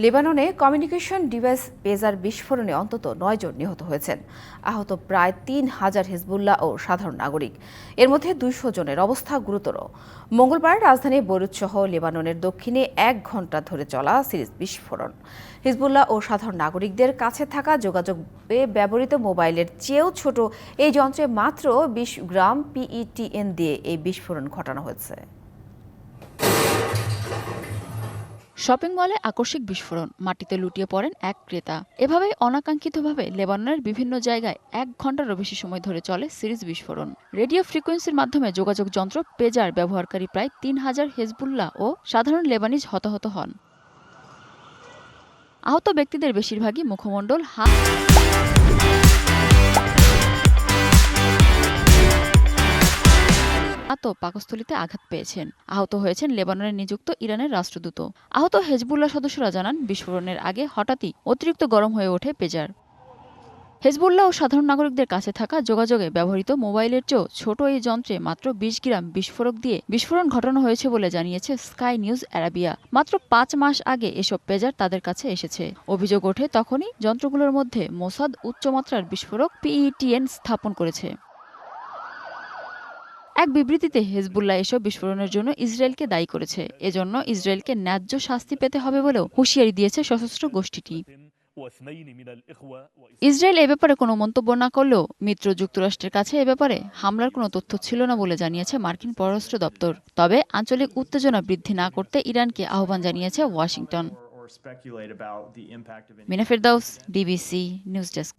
লেবাননে communication device পেজার বিস্ফোরণে অন্তত নয় জন নিহত হয়েছেন। আহত প্রায় তিন হাজার হিজবুল্লাহ ও সাধারণ নাগরিক। এর মধ্যে দুইশো জনের অবস্থা গুরুতর। মঙ্গলবার রাজধানী বৈরুত সহ লেবাননের দক্ষিণে এক ঘণ্টা ধরে চলা সিরিজ বিস্ফোরণ। হিজবুল্লাহ ও সাধারণ নাগরিকদের কাছে থাকা যোগাযোগে ব্যবহৃত মোবাইলের চেয়েও ছোট এই যন্ত্রে মাত্র বিশ গ্রাম পিইটিএন দিয়ে এই বিস্ফোরণ ঘটানো হয়েছে। শপিং মলে আকস্মিক বিস্ফোরণ। মাটিতে লুটিয়ে পড়েন এক ক্রেতা। এভাবেই অনাকাঙ্ক্ষিতভাবে লেবাননের বিভিন্ন জায়গায় এক ঘন্টারও বেশি সময় ধরে চলে সিরিজ বিস্ফোরণ। রেডিও ফ্রিকোয়েন্সির মাধ্যমে যোগাযোগ যন্ত্র পেজার ব্যবহারকারী প্রায় তিন হাজার হেজবুল্লাহ ও সাধারণ লেবানিজ হতাহত হন। আহত ব্যক্তিদের বেশিরভাগই মুখমণ্ডল হাত আহত পাকস্থলিতে আঘাত পেয়েছেন। আহত হয়েছেন লেবাননে নিযুক্ত ইরানের রাষ্ট্রদূত। আহত হেজবুল্লাহ সদস্যরা জানান, বিস্ফোরণের আগে হঠাৎই অতিরিক্ত গরম হয়ে ওঠে পেজার। হেজবুল্লাহ ও সাধারণ নাগরিকদের কাছে থাকা যোগাযোগে ব্যবহৃত মোবাইলের চেয়েও ছোট এই যন্ত্রে মাত্র বিশ গ্রাম বিস্ফোরক দিয়ে বিস্ফোরণ ঘটানো হয়েছে বলে জানিয়েছে স্কাই নিউজ অ্যারাবিয়া। মাত্র পাঁচ মাস আগে এসব পেজার তাদের কাছে এসেছে। অভিযোগ ওঠে, তখনই যন্ত্রগুলোর মধ্যে মোসাদ উচ্চমাত্রার বিস্ফোরক পিইটিএন স্থাপন করেছে। এক বিবৃতিতে হেজবুল্লাহ এসব বিস্ফোরণের জন্য ইসরায়েলকে দায়ী করেছে। এজন্য ইসরায়েলকে ন্যায্য শাস্তি পেতে হবে বলেও হুঁশিয়ারি দিয়েছে সশস্ত্র গোষ্ঠীটি। ইসরায়েল এ ব্যাপারে কোনো মন্তব্য না করলেও মিত্র যুক্তরাষ্ট্রের কাছে এ ব্যাপারে হামলার কোনো তথ্য ছিল না বলে জানিয়েছে মার্কিন পররাষ্ট্র দপ্তর। তবে আঞ্চলিক উত্তেজনা বৃদ্ধি না করতে ইরানকে আহ্বান জানিয়েছে Washington. Minafirdaus DBC news desk.